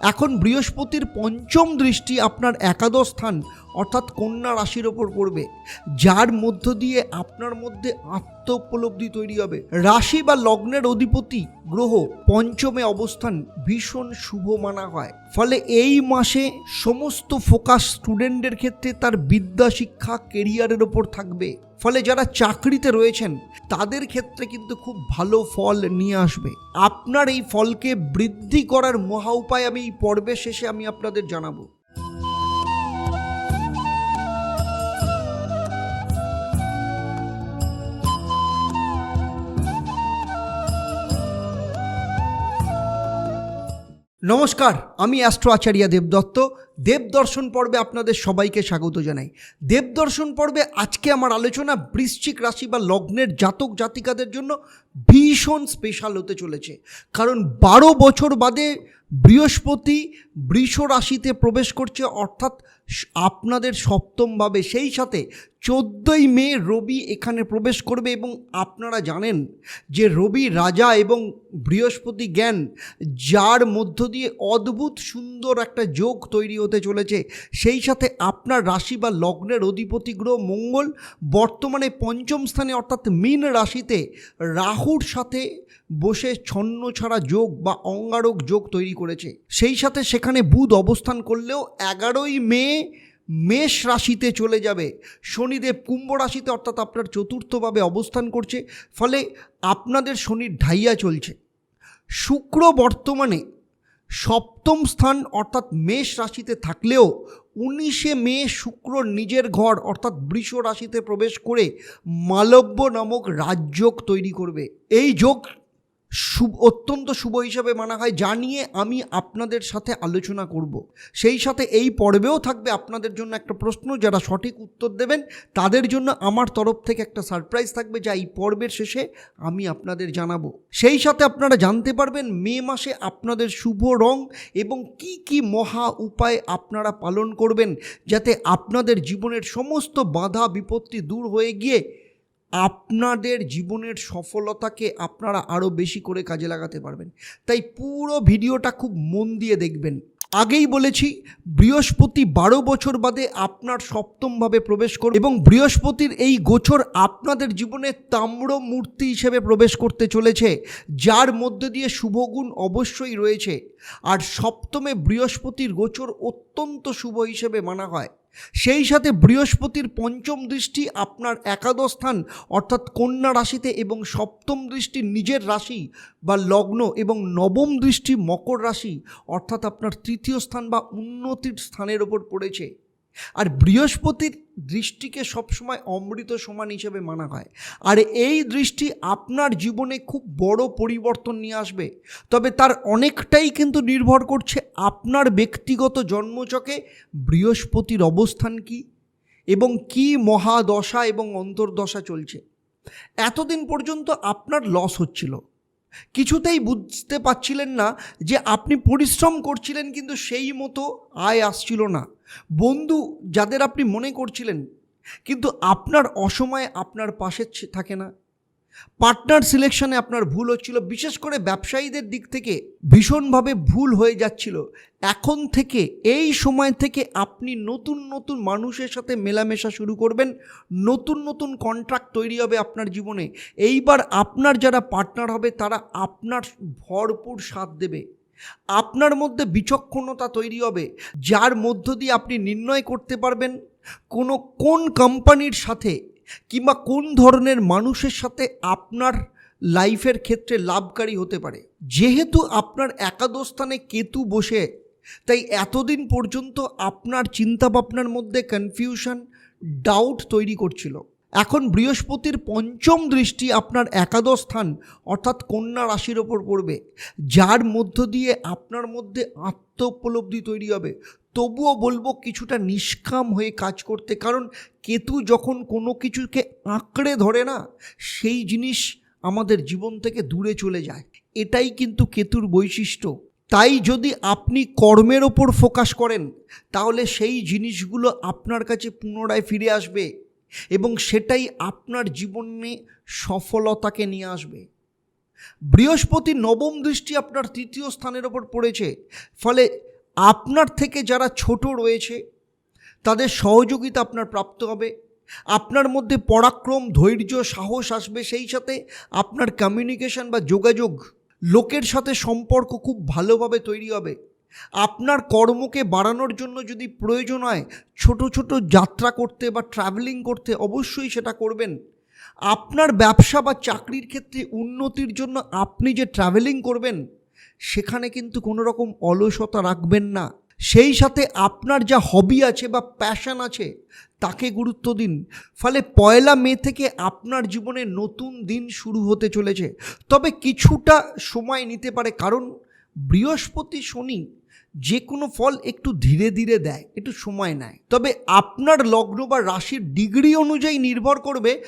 এখন বৃহস্পতির পঞ্চম দৃষ্টি আপনার একাদশ স্থান, অর্থাৎ কন্যা রাশির ওপর পড়বে। যার মধ্য দিয়ে আপনার মধ্যে আত্ম উপলব্ধি তৈরি হবে। রাশি বা লগ্নের অধিপতি গ্রহ পঞ্চমে অবস্থান ভীষণ শুভ মানা হয়। ফলে এই মাসে সমস্ত ফোকাস স্টুডেন্টদের ক্ষেত্রে তার বিদ্যা, শিক্ষা কেরিয়ারের ওপর থাকবে। ফলে যারা চাকরিতে রয়েছেন, তাদের ক্ষেত্রে কিন্তু খুব ভালো ফল নিয়ে আসবে। আপনার এই ফলকে বৃদ্ধি করার মহা উপায় আমি এই পর্বের শেষে আমি আপনাদের জানাব। নমস্কার, আমি অ্যাস্ট্রো আচার্য দেবদত্ত। দেবদর্শন পর্বে আপনাদের সবাইকে স্বাগত জানাই। দেবদর্শন পর্বে আজকে আমার আলোচনা বৃশ্চিক রাশি বা লগ্নের জাতক জাতিকাদের জন্য ভীষণ স্পেশাল হতে চলেছে। কারণ বারো বছর বাদে বৃহস্পতি বৃষ রাশিতে প্রবেশ করছে, অর্থাৎ আপনাদের সপ্তমভাবে সেই সাথে চোদ্দোই মে রবি এখানে প্রবেশ করবে এবং আপনারা জানেন যে রবি রাজা এবং বৃহস্পতি জ্ঞান, যার মধ্য দিয়ে অদ্ভুত সুন্দর একটা যোগ তৈরি হতে চলেছে। সেই সাথে আপনার রাশি বা লগ্নের অধিপতি গ্রহ মঙ্গল বর্তমানে পঞ্চম স্থানে অর্থাৎ মীন রাশিতে রাহুর সাথে বসে ছন্ন ছাড়া যোগ বা অঙ্গারক যোগ তৈরি করেছে। সেই সাথে সেখানে বুধ অবস্থান করলেও এগারোই মে মেষ রাশিতে চলে যাবে। শনিদেব কুম্ভ রাশিতে অর্থাৎ আপনার চতুর্থভাবে অবস্থান করছে। ফলে আপনাদের শনির ঢাইয়া চলছে। শুক্র বর্তমানে সপ্তম স্থান অর্থাৎ মেষ রাশিতে থাকলেও উনিশে মে শুক্র নিজের ঘর অর্থাৎ বৃষ রাশিতে প্রবেশ করে মালব্য নামক রাজযোগ তৈরি করবে। এই যোগ শুভ, অত্যন্ত শুভ হিসাবে মানা হয়, যা নিয়ে আমি আপনাদের সাথে আলোচনা করব। সেই সাথে এই পর্বেও থাকবে আপনাদের জন্য একটা প্রশ্ন, যারা সঠিক উত্তর দেবেন, তাদের জন্য আমার তরফ থেকে একটা সারপ্রাইজ থাকবে, যা এই পর্বের শেষে আমি আপনাদের জানাব। সেই সাথে আপনারা জানতে পারবেন, মে মাসে আপনাদের শুভ রং এবং কি কি মহা উপায় আপনারা পালন করবেন, যাতে আপনাদের জীবনের সমস্ত বাধা বিপত্তি দূর হয়ে গিয়ে আপনাদের জীবনের সফলতাকে আপনারা আরও বেশি করে কাজে লাগাতে পারবেন। তাই পুরো ভিডিওটা খুব মন দিয়ে দেখবেন। আগেই বলেছি, বৃহস্পতি বারো বছর বাদে আপনার সপ্তমভাবে প্রবেশ করবে এবং বৃহস্পতির এই গোচর আপনাদের জীবনে তাম্র মূর্তি হিসেবে প্রবেশ করতে চলেছে, যার মধ্যে দিয়ে শুভগুণ অবশ্যই রয়েছে। আর সপ্তমে বৃহস্পতির গোচর অত্যন্ত শুভ হিসেবে মানা হয়। সেই সাথে বৃহস্পতির পঞ্চম দৃষ্টি আপনার একাদশ স্থান, অর্থাৎ কন্যা রাশিতে এবং সপ্তম দৃষ্টি নিজের রাশি বা লগ্ন এবং নবম দৃষ্টি মকর রাশি, অর্থাৎ আপনার তৃতীয় স্থান বা উন্নতির স্থানের ওপর পড়েছে। আর বৃহস্পতির দৃষ্টিকে সবসময় অমৃত সমান হিসেবে মানা হয়। আর এই দৃষ্টি আপনার জীবনে খুব বড় পরিবর্তন নিয়ে আসবে। তবে তার অনেকটাই কিন্তু নির্ভর করছে আপনার ব্যক্তিগত জন্মচকে বৃহস্পতির অবস্থান কি এবং কি মহাদশা এবং অন্তর্দশা চলছে। এতদিন পর্যন্ত আপনার লস হচ্ছিল। কিছুতেই বুঝতে পারছিলেন না যে আপনি পরিশ্রম করছিলেন কিন্তু সেই মতো আয় আসছিল না। বন্ধু যাদের আপনি মনে করছিলেন, কিন্তু আপনার অসময়ে আপনার পাশে থাকে না। পার্টনার সিলেকশনে আপনার ভুল হচ্ছিল, বিশেষ করে ব্যবসায়ীদের দিক থেকে ভীষণভাবে ভুল হয়ে যাচ্ছিল। এখন থেকে, এই সময় থেকে আপনি নতুন নতুন মানুষের সাথে মেলামেশা শুরু করবেন, নতুন নতুন কন্ট্রাক্ট তৈরি হবে আপনার জীবনে। এইবার আপনার যারা পার্টনার হবে, তারা আপনার ভরপুর সাথ দেবে। আপনার মধ্যে বিচক্ষণতা তৈরি হবে, যার মধ্য দিয়ে আপনি নির্ণয় করতে পারবেন, কোনো, কোন কোম্পানির সাথে কিংবা কোন ধরনের মানুষের সাথে আপনার লাইফের ক্ষেত্রে লাভকারী হতে পারে? যেহেতু আপনার একাদশ স্থানে কেতু বসে, তাই এতদিন পর্যন্ত আপনার চিন্তাভাবনার মধ্যে কনফিউশন ডাউট তৈরি করছিল। এখন বৃহস্পতির পঞ্চম দৃষ্টি আপনার একাদশ স্থান, অর্থাৎ কন্যা রাশির ওপর পড়বে, যার মধ্য দিয়ে আপনার মধ্যে আত্ম উপলব্ধি তৈরি হবে। তবুও বলব কিছুটা নিষ্কাম হয়ে কাজ করতে, কারণ কেতু যখন কোনো কিছুকে আঁকড়ে ধরে না, সেই জিনিস আমাদের জীবন থেকে দূরে চলে যায়। এটাই কিন্তু কেতুর বৈশিষ্ট্য। তাই যদি আপনি কর্মের ওপর ফোকাস করেন, তাহলে সেই জিনিসগুলো আপনার কাছে পুনরায় ফিরে আসবে এবং সেটাই আপনার জীবনে সফলতাকে নিয়ে আসবে। বৃহস্পতি নবম দৃষ্টি আপনার তৃতীয় স্থানের ওপর পড়েছে। ফলে আপনার থেকে যারা ছোট রয়েছে, তাদের সহযোগিতা আপনার প্রাপ্ত হবে। আপনার মধ্যে পরাক্রম, ধৈর্য, সাহস আসবে। সেই সাথে আপনার কমিউনিকেশন বা যোগাযোগ লোকের সাথে সম্পর্ক খুব ভালোভাবে তৈরি হবে। আপনার কর্মকে বাড়ানোর জন্য যদি প্রয়োজন হয়, ছোট ছোট যাত্রা করতে বা ট্রাভেলিং করতে অবশ্যই সেটা করবেন। আপনার ব্যবসা বা চাকরির ক্ষেত্রে উন্নতির জন্য আপনি যে ট্রাভেলিং করবেন সেখানে কিন্তু কোনো রকম অলসতা রাখবেন না। সেই সাথে আপনার যা হবি আছে বা প্যাশন আছে, তাকে গুরুত্ব দিন। ফলে পয়লা মে থেকে আপনার জীবনে নতুন দিন শুরু হতে চলেছে। তবে কিছুটা সময় নিতে পারে, কারণ বৃহস্পতি শনি যে কোনো ফল একটু ধীরে ধীরে দেয়, একটু সময় নেয়। তবে আপনার লগ্ন বা রাশির ডিগ্রি অনুযায়ী নির্ভর করবে,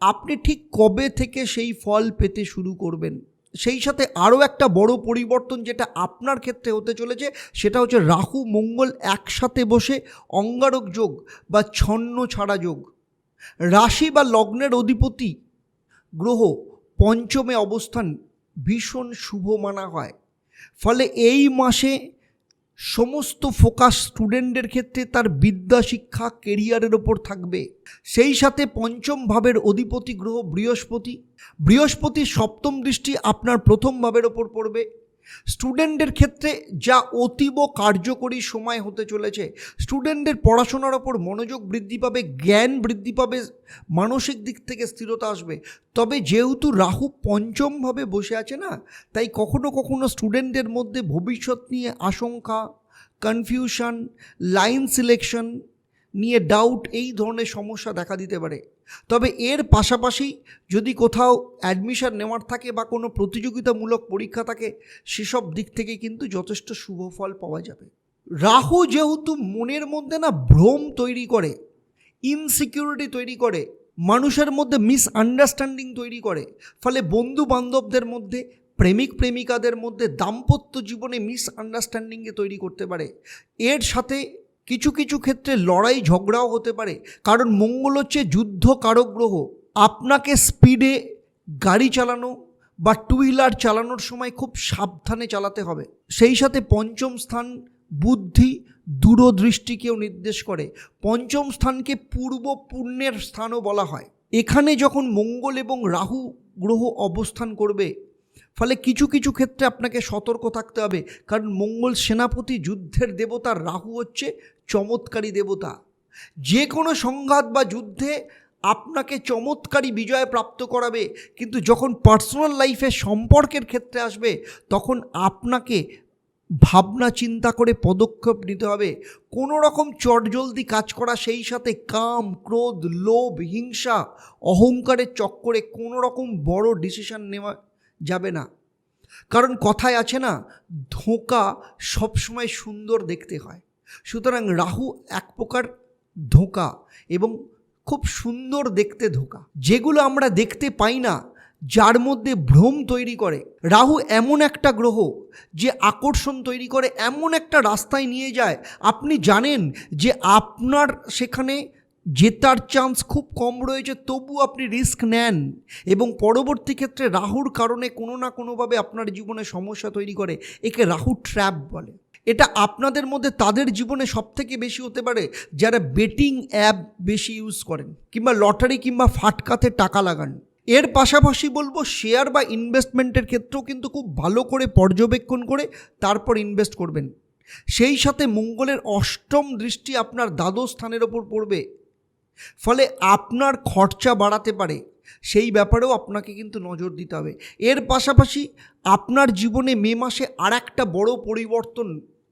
আপনি ঠিক কবে থেকে সেই ফল পেতে শুরু করবেন। সেই সাথে আরও একটা বড় পরিবর্তন যেটা আপনার ক্ষেত্রে হতে চলেছে, সেটা হচ্ছে রাহু মঙ্গল একসাথে বসে অঙ্গারক যোগ বা ছন্ন ছাড়া যোগ। রাশি বা লগ্নের অধিপতি গ্রহ পঞ্চমে অবস্থান ভীষণ শুভ মানা হয়। ফলে এই মাসে সমস্ত ফোকাস স্টুডেন্টদের ক্ষেত্রে তার বিদ্যা শিক্ষা কেরিয়ারের ওপর থাকবে। সেই সাথে পঞ্চম ভাবের অধিপতি গ্রহ বৃহস্পতি। বৃহস্পতি সপ্তম দৃষ্টি আপনার প্রথম ভাবের ওপর পড়বে। স্টুডেন্টদের ক্ষেত্রে যা অতীব কার্যকরী সময় হতে চলেছে, স্টুডেন্টদের পড়াশোনার ওপর মনোযোগ বৃদ্ধি পাবে, জ্ঞান বৃদ্ধি পাবে, মানসিক দিক থেকে স্থিরতা আসবে। তবে যেহেতু রাহু পঞ্চমভাবে বসে আছে না, তাই কখনো কখনো স্টুডেন্টদের মধ্যে ভবিষ্যৎ নিয়ে আশঙ্কা কনফিউশন লাইন সিলেকশন নিয়ে ডাউট এই ধরনের সমস্যা দেখা দিতে পারে। তবে এর পাশাপাশি যদি কোথাও অ্যাডমিশন নেওয়ার থাকে বা কোনো প্রতিযোগিতামূলক পরীক্ষা থাকে, সেসব দিক থেকে কিন্তু যথেষ্ট শুভ ফল পাওয়া যাবে। রাহু যেহেতু মনের মধ্যে না ভ্রম তৈরি করে ইনসিকিউরিটি তৈরি করে, মানুষের মধ্যে মিসআন্ডারস্ট্যান্ডিং তৈরি করে, ফলে বন্ধু বান্ধবদের মধ্যে, প্রেমিক প্রেমিকাদের মধ্যে দাম্পত্য জীবনে মিসআন্ডারস্ট্যান্ডিংয়ে তৈরি করতে পারে। এর সাথে কিছু কিছু ক্ষেত্রে লড়াই ঝগড়াও হতে পারে। কারণ মঙ্গল হচ্ছে যুদ্ধ কারক গ্রহ আপনাকে স্পিডে গাড়ি চালানো বা টু হুইলার চালানোর সময় খুব সাবধানে চালাতে হবে। সেই সাথে পঞ্চম স্থান বুদ্ধি দূরদৃষ্টিকেও নির্দেশ করে। পঞ্চম স্থানকে পূর্ব পুণ্যের স্থানও বলা হয়। এখানে যখন মঙ্গল এবং রাহু গ্রহ অবস্থান করবে ফলে কিছু কিছু ক্ষেত্রে আপনাকে সতর্ক থাকতে হবে। কারণ মঙ্গল সেনাপতি যুদ্ধের দেবতা রাহু হচ্ছে চমৎকারী দেবতা। যে কোনো সংঘাত বা যুদ্ধে আপনাকে চমৎকারী বিজয় প্রাপ্ত করাবে। কিন্তু যখন পার্সোনাল লাইফে সম্পর্কের ক্ষেত্রে আসবে, তখন আপনাকে ভাবনা চিন্তা করে পদক্ষেপ নিতে হবে। কোনো রকম চটজলদি কাজ করা, সেই সাথে কাম, ক্রোধ, লোভ, হিংসা, অহংকারের চক্করে কোনো রকম বড় ডিসিশন নেওয়া যাবে না। কারণ কথায় আছে না, ধোঁকা সবসময় সুন্দর দেখতে হয়। সুতরাং রাহু এক প্রকার ধোঁকা এবং খুব সুন্দর দেখতে ধোঁকা। যেগুলো আমরা দেখতে পাই না, যার মধ্যে ভ্রম তৈরি করে। রাহু এমন একটা গ্রহ যে আকর্ষণ তৈরি করে, এমন একটা রাস্তায় নিয়ে যায়। আপনি জানেন যে আপনার সেখানে জেতার চান্স খুব কম রয়েছে, তবু আপনি রিস্ক নেন। এবং পরবর্তী ক্ষেত্রে রাহুর কারণে কোনো না কোনোভাবে আপনার জীবনে সমস্যা তৈরি করে, একে রাহু ট্র্যাপ বলে। এটা আপনাদের মধ্যে তাদের জীবনে সবথেকে বেশি হতে পারে, যারা বেটিং অ্যাপ বেশি ইউজ করেন, কিংবা লটারি কিংবা ফাটকাতে টাকা লাগান। এর পাশাপাশি বলব শেয়ার বা ইনভেস্টমেন্টের ক্ষেত্রেও কিন্তু খুব ভালো করে পর্যবেক্ষণ করে তারপর ইনভেস্ট করবেন। সেই সাথে মঙ্গলের অষ্টম দৃষ্টি আপনার দ্বাদশ স্থানের ওপর পড়বে। ফলে আপনার খরচা বাড়াতে পারে, সেই ব্যাপারেও আপনাকে কিন্তু নজর দিতে হবে। এর পাশাপাশি আপনার জীবনে মে মাসে আর একটা বড় পরিবর্তন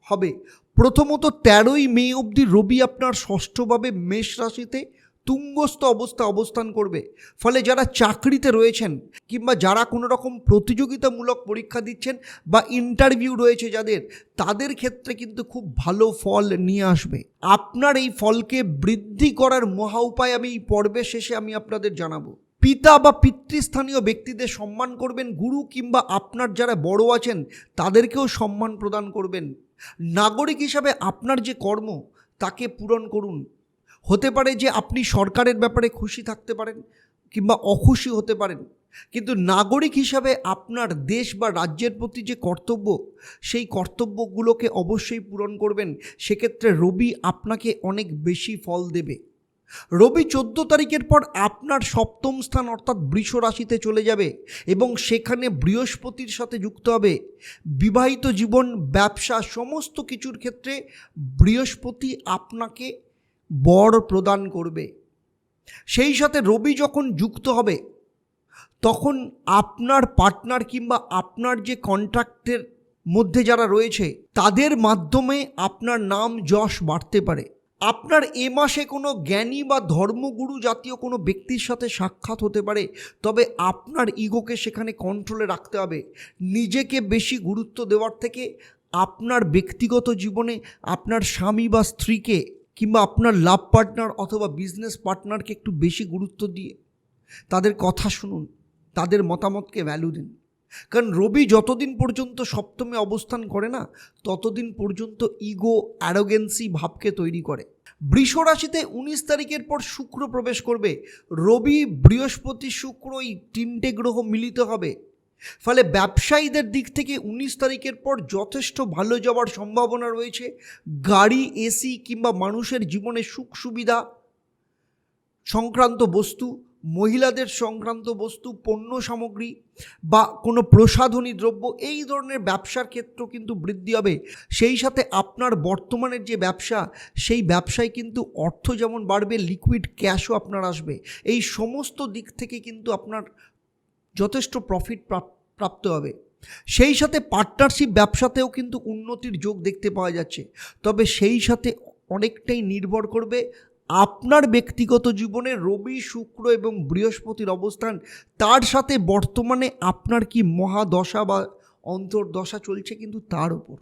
হবে। প্রথমত তেরোই মে অবধি রবি আপনার ষষ্ঠভাবে মেষ রাশিতে তুঙ্গস্থ অবস্থা অবস্থান করবে। ফলে যারা চাকরিতে রয়েছেন কিংবা যারা কোনো রকম প্রতিযোগিতামূলক পরীক্ষা দিচ্ছেন বা ইন্টারভিউ রয়েছে যাদের, তাদের ক্ষেত্রে কিন্তু খুব ভালো ফল নিয়ে আসবে। আপনার এই ফলকে বৃদ্ধি করার মহা উপায় আমি এই পর্বের শেষে আমি আপনাদের জানাব। পিতা বা পিতৃস্থানীয় ব্যক্তিদের সম্মান করবেন, গুরু কিংবা আপনার যারা বড় আছেন, তাদেরকেও সম্মান প্রদান করবেন। নাগরিক হিসাবে আপনার যে কর্ম, তাকে পূরণ করুন। হতে পারে যে আপনি সরকারের ব্যাপারে খুশি থাকতে পারেন কিংবা অখুশি হতে পারেন। কিন্তু নাগরিক হিসাবে আপনার দেশ বা রাজ্যের প্রতি যে কর্তব্য, সেই কর্তব্যগুলোকে অবশ্যই পূরণ করবেন। সেক্ষেত্রে রবি আপনাকে অনেক বেশি ফল দেবে। রবি চোদ্দ তারিখের পর আপনার সপ্তম স্থান অর্থাৎ বৃষ রাশিতে চলে যাবে এবং সেখানে বৃহস্পতির সাথে যুক্ত হবে। বিবাহিত জীবন, ব্যবসা, সমস্ত কিছুর ক্ষেত্রে বৃহস্পতি আপনাকে বর প্রদান করবে। সেই সাথে রবি যখন যুক্ত হবে, তখন আপনার পার্টনার কিংবা আপনার যে কন্ট্রাক্টের মধ্যে যারা রয়েছে, তাদের মাধ্যমে আপনার নাম যশ বাড়তে পারে। আপনার এ মাসে কোনো জ্ঞানী বা ধর্মগুরু জাতীয় কোনো ব্যক্তির সাথে সাক্ষাৎ হতে পারে, তবে আপনার ইগোকে সেখানে কন্ট্রোলে রাখতে হবে। নিজেকে বেশি গুরুত্ব দেওয়ার থেকে আপনার ব্যক্তিগত জীবনে আপনার স্বামী বা স্ত্রীকে কিংবা আপনার লাভ পার্টনার অথবা বিজনেস পার্টনারকে একটু বেশি গুরুত্ব দিয়ে তাদের কথা শুনুন, তাদের মতামতকে ভ্যালু দিন। কারণ রবি যতদিন পর্যন্ত সপ্তমে অবস্থান করে না, ততদিন পর্যন্ত ইগো অ্যারোগেন্সি ভাবকে তৈরি করে। বৃষ রাশিতে উনিশ তারিখের পর শুক্র প্রবেশ করবে। রবি বৃহস্পতি শুক্র এই তিনটে গ্রহ মিলিত হবে। ফলে ব্যবসায়ীদের দিক থেকে উনিশ তারিখের পর যথেষ্ট ভালো যাওয়ার সম্ভাবনা রয়েছে। গাড়ি, এসি কিংবা মানুষের জীবনে সুখ সুবিধা সংক্রান্ত বস্তু, মহিলাদের সংক্রান্ত বস্তু, পণ্য সামগ্রী বা কোনো প্রসাধনী দ্রব্য এই ধরনের ব্যবসার ক্ষেত্র কিন্তু বৃদ্ধি হবে। সেই সাথে আপনার বর্তমানের যে ব্যবসা, সেই ব্যবসায় কিন্তু অর্থ যেমন বাড়বে লিকুইড ক্যাশও আপনার আসবে। এই সমস্ত দিক থেকে কিন্তু আপনার যথেষ্ট প্রফিট প্রাপ্ত হবে। সেই সাথে পার্টনারশিপ ব্যবসাতেও কিন্তু উন্নতির যোগ দেখতে পাওয়া যাচ্ছে। তবে সেই সাথে অনেকটাই নির্ভর করবে আপনার ব্যক্তিগত জীবনে রবি, শুক্র এবং বৃহস্পতির অবস্থান। তার সাথে বর্তমানে আপনার কি মহাদশা বা অন্তর্দশা চলছে কিন্তু তার উপর।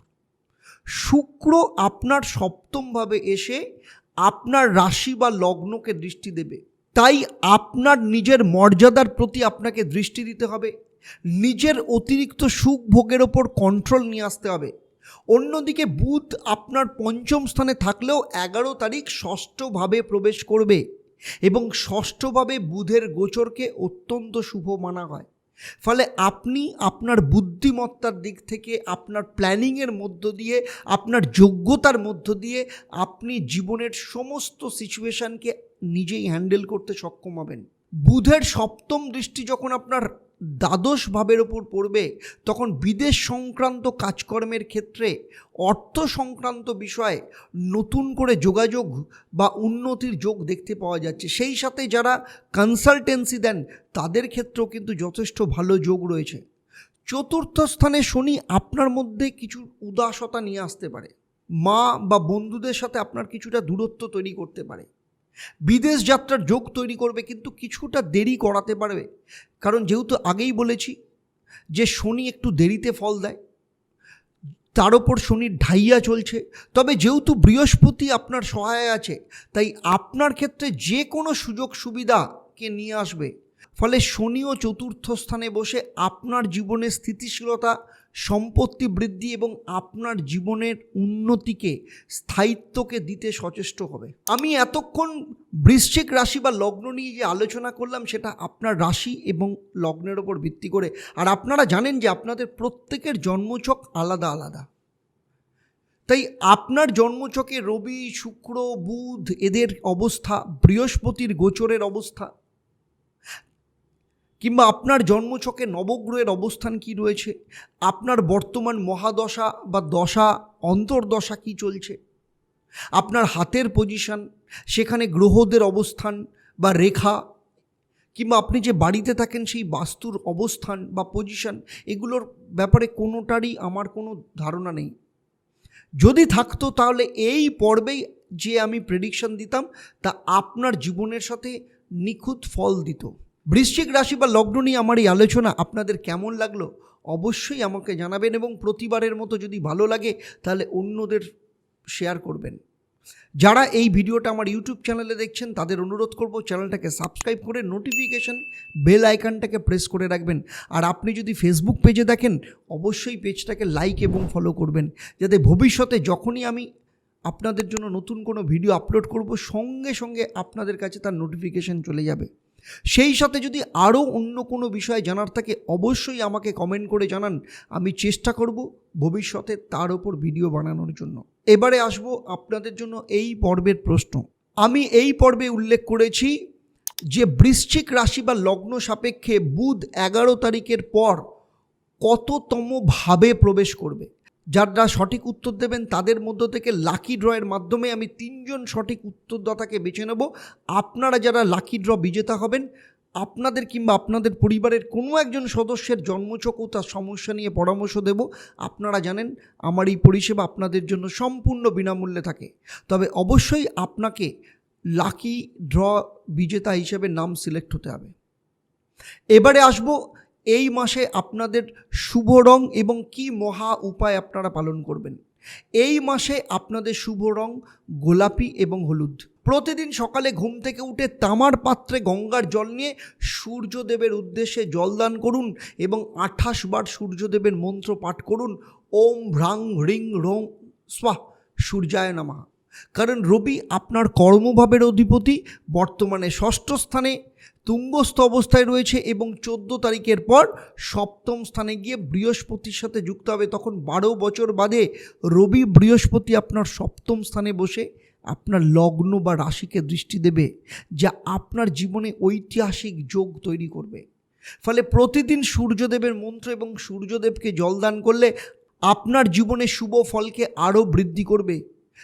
শুক্র আপনার সপ্তমভাবে এসে আপনার রাশি বা লগ্নকে দৃষ্টি দেবে। তাই আপনার নিজের মর্যাদার প্রতি আপনাকে দৃষ্টি দিতে হবে। নিজের অতিরিক্ত সুখ ভোগের ওপর কন্ট্রোল নিয়ে আসতে হবে। অন্যদিকে বুধ আপনার পঞ্চম স্থানে থাকলেও এগারো তারিখ ষষ্ঠভাবে প্রবেশ করবে এবং ষষ্ঠভাবে বুধের গোচরকে অত্যন্ত শুভ মানা হয়। ফলে আপনি আপনার বুদ্ধিমত্তার দিক থেকে, আপনার প্ল্যানিংয়ের মধ্য দিয়ে, আপনার যোগ্যতার মধ্য দিয়ে আপনি জীবনের সমস্ত সিচুয়েশানকে নিজেই হ্যান্ডেল করতে সক্ষম হবেন। বুধের সপ্তম দৃষ্টি যখন আপনার দ্বাদশ ভাবের ওপর পড়বে, তখন বিদেশ সংক্রান্ত কাজকর্মের ক্ষেত্রে, অর্থ সংক্রান্ত বিষয়ে নতুন করে যোগাযোগ বা উন্নতির যোগ দেখতে পাওয়া যাচ্ছে। সেই সাথে যারা কনসালটেন্সি দেন, তাদের ক্ষেত্রেও কিন্তু যথেষ্ট ভালো যোগ রয়েছে। চতুর্থ স্থানে শনি আপনার মধ্যে কিছু উদাসতা নিয়ে আসতে পারে। মা বা বন্ধুদের সাথে আপনার কিছুটা দূরত্ব তৈরি করতে পারে। বিদেশ যাত্রার যোগ তৈরি করবে, কিন্তু কিছুটা দেরি করাতে পারবে। কারণ যেহেতু আগেই বলেছি যে শনি একটু দেরিতে ফল দেয়, তার ওপর শনির ঢাইয়া চলছে। তবে যেহেতু বৃহস্পতি আপনার সহায় আছে, তাই আপনার ক্ষেত্রে যে কোনো সুযোগ সুবিধাকে নিয়ে আসবে। ফলে শনিও চতুর্থ স্থানে বসে আপনার জীবনের স্থিতিশীলতা সম্পত্তি বৃদ্ধি এবং আপনার জীবনের উন্নতিকে, স্থায়িত্বকে দিতে সচেষ্ট হবে। আমি এতক্ষণ বৃশ্চিক রাশি বা লগ্ন নিয়ে যে আলোচনা করলাম, সেটা আপনার রাশি এবং লগ্নের ওপর ভিত্তি করে। আর আপনারা জানেন যে আপনাদের প্রত্যেকের জন্মছক আলাদা আলাদা। তাই আপনার জন্মছকে রবি, শুক্র, বুধ, এদের অবস্থা, বৃহস্পতির গোচরের অবস্থা কিংবা আপনার জন্মছকে নবগ্রহের অবস্থান কি রয়েছে? আপনার বর্তমান মহাদশা বা দশা, অন্তর্দশা কি চলছে? আপনার হাতের পজিশন সেখানে গ্রহদের অবস্থান বা রেখা, কিংবা আপনি যে বাড়িতে থাকেন সেই বাস্তুর অবস্থান বা পজিশন এগুলোর ব্যাপারে কোনোটারই আমার কোনো ধারণা নেই। যদি থাকতো তাহলে এই পর্বেই যে আমি প্রেডিকশন দিতাম, তা আপনার জীবনের সাথে নিখুঁত ফল দিত। বৃশ্চিক রাশি বা লগ্ন নিয়ে আমার এই আলোচনা আপনাদের কেমন লাগল অবশ্যই আমাকে জানাবেন এবং প্রতিবারের মতো যদি ভালো লাগে তাহলে অন্যদের শেয়ার করবেন। যারা এই ভিডিওটা আমার ইউটিউব চ্যানেলে দেখছেন তাদের অনুরোধ করব চ্যানেলটাকে সাবস্ক্রাইব করে নোটিফিকেশন বেল আইকনটাকে প্রেস করে রাখবেন। আর আপনি যদি ফেসবুক পেজে দেখেন অবশ্যই পেজটাকে লাইক এবং ফলো করবেন। যাতে ভবিষ্যতে যখনই আমি আপনাদের জন্য নতুন কোনো ভিডিও আপলোড করব সঙ্গে সঙ্গে আপনাদের কাছে তার নোটিফিকেশন চলে যাবে। সেই সাথে যদি আরও অন্য কোনো বিষয় জানার থাকে, অবশ্যই আমাকে কমেন্ট করে জানান। আমি চেষ্টা করব ভবিষ্যতে তার ওপর ভিডিও বানানোর জন্য। এবারে আসব আপনাদের জন্য এই পর্বের প্রশ্ন। আমি এই পর্বে উল্লেখ করেছি যে বৃশ্চিক রাশি বা লগ্ন সাপেক্ষে বুধ এগারো তারিখের পর কততম ভাবে প্রবেশ করবে। যারা সঠিক উত্তর দেবেন তাদের মধ্য থেকে লাকি ড্রয়ের মাধ্যমে আমি তিনজন সঠিক উত্তরদাতাকে বেছে নেব। আপনারা যারা লাকি ড্র বিজেতা হবেন, আপনাদের কিংবা আপনাদের পরিবারের কোনো একজন সদস্যের জন্মচক ও তার সমস্যা নিয়ে পরামর্শ দেব। আপনারা জানেন, আমার এই পরিষেবা আপনাদের জন্য সম্পূর্ণ বিনামূল্যে থাকে। তবে অবশ্যই আপনাকে লাকি ড্র বিজেতা হিসেবে নাম সিলেক্ট হতে হবে। এবারে আসব এই মাসে আপনাদের শুভ রং এবং কি মহা উপায় আপনারা পালন করবেন। এই মাসে আপনাদের শুভ রং গোলাপি এবং হলুদ। প্রতিদিন সকালে ঘুম থেকে উঠে তামার পাত্রে গঙ্গার জল নিয়ে সূর্যদেবের উদ্দেশ্যে জলদান করুন এবং আঠাশ বার সূর্যদেবের মন্ত্র পাঠ করুন। ওম ভ্রাং হ্রিং রং স্বাহ সূর্যায় নামা। কারণ রবি আপনার কর্মভাবের অধিপতি, বর্তমানে ষষ্ঠ স্থানে তুঙ্গস্থ অবস্থায় রয়েছে এবং চোদ্দ তারিখের পর সপ্তম স্থানে গিয়ে বৃহস্পতির সাথে যুক্ত হবে। তখন বারো বছর বাদে রবি বৃহস্পতি আপনার সপ্তম স্থানে বসে আপনার লগ্ন বা রাশিকে দৃষ্টি দেবে, যা আপনার জীবনে ঐতিহাসিক যোগ তৈরি করবে। ফলে প্রতিদিন সূর্যদেবের মন্ত্র এবং সূর্যদেবকে জলদান করলে আপনার জীবনে শুভ ফলকে আরও বৃদ্ধি করবে।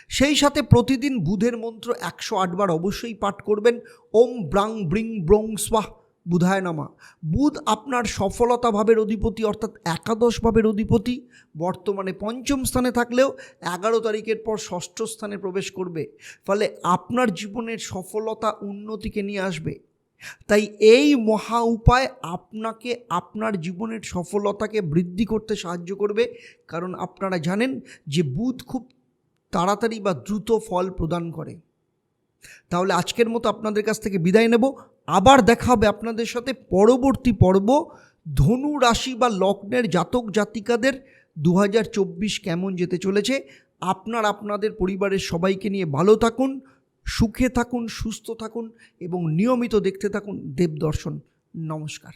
সেই সাথে প্রতিদিন বুধের মন্ত্র একশো আটবার অবশ্যই পাঠ করবেন। ওম ব্রাং ব্রিং ব্রং স্বাহ বুধায় নামা। বুধ আপনার সফলতা ভাবের অধিপতি, অর্থাৎ একাদশ ভাবের অধিপতি। বর্তমানে পঞ্চম স্থানে থাকলেও এগারো তারিখের পর ষষ্ঠ স্থানে প্রবেশ করবে। ফলে আপনার জীবনের সফলতা উন্নতিকে নিয়ে আসবে। তাই এই মহা উপায় আপনাকে আপনার জীবনের সফলতাকে বৃদ্ধি করতে সাহায্য করবে। কারণ আপনারা জানেন যে বুধ খুব তাড়াতাড়ি বা দ্রুত ফল প্রদান করে। তাহলে আজকের মতো আপনাদের কাছ থেকে বিদায় নেব। আবার দেখা হবে আপনাদের সাথে পরবর্তী পর্ব ধনু রাশি বা লগ্নের জাতক জাতিকাদের দু হাজার চব্বিশ কেমন যেতে চলেছে। আপনার আপনাদের পরিবারের সবাইকে নিয়ে ভালো থাকুন, সুখে থাকুন, সুস্থ থাকুন এবং নিয়মিত দেখতে থাকুন দেবদর্শন। নমস্কার।